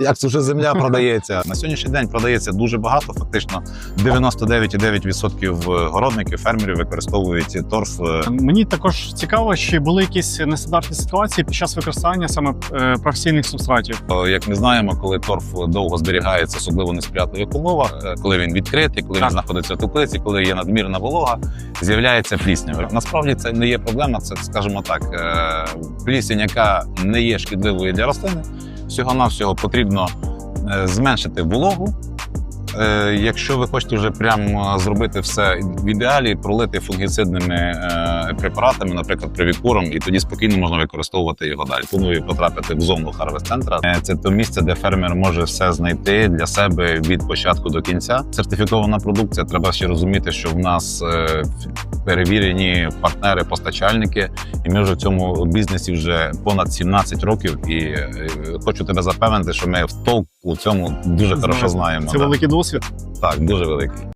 як це вже земля продається. На сьогоднішній день продається дуже багато. Фактично 99,9% городників, фермерів використовують торф. е, Мені також цікаво, чи були якісь нестандартні ситуації під час використання саме е, професійних субстратів. Е, Як ми знаємо, коли торф довго зберігається, особливо в несприятливих умовах, е, коли він відкритий, коли Так. він знаходиться в теплиці, коли є надмірна волога, з'являється пліснява. Насправді це не є проблема. Це, скажімо так, е, плісень, яка не є шкідливою для рослини. Всього навсього потрібно е, зменшити вологу. Е, Якщо ви хочете вже прямо зробити все в ідеалі, пролити фунгіцидними е, препаратами, наприклад, привікуром, і тоді спокійно можна використовувати його далі. Планую потрапити в зону харвест центра. Е, Це то місце, де фермер може все знайти для себе від початку до кінця. Сертифікована продукція. Треба ще розуміти, що в нас е, перевірені партнери, постачальники, і ми вже в цьому бізнесі вже понад 17 років. І е, хочу тебе запевнити, що ми в толк у цьому дуже хорошо знаємо. Це великий досвід. Так, дуже великий.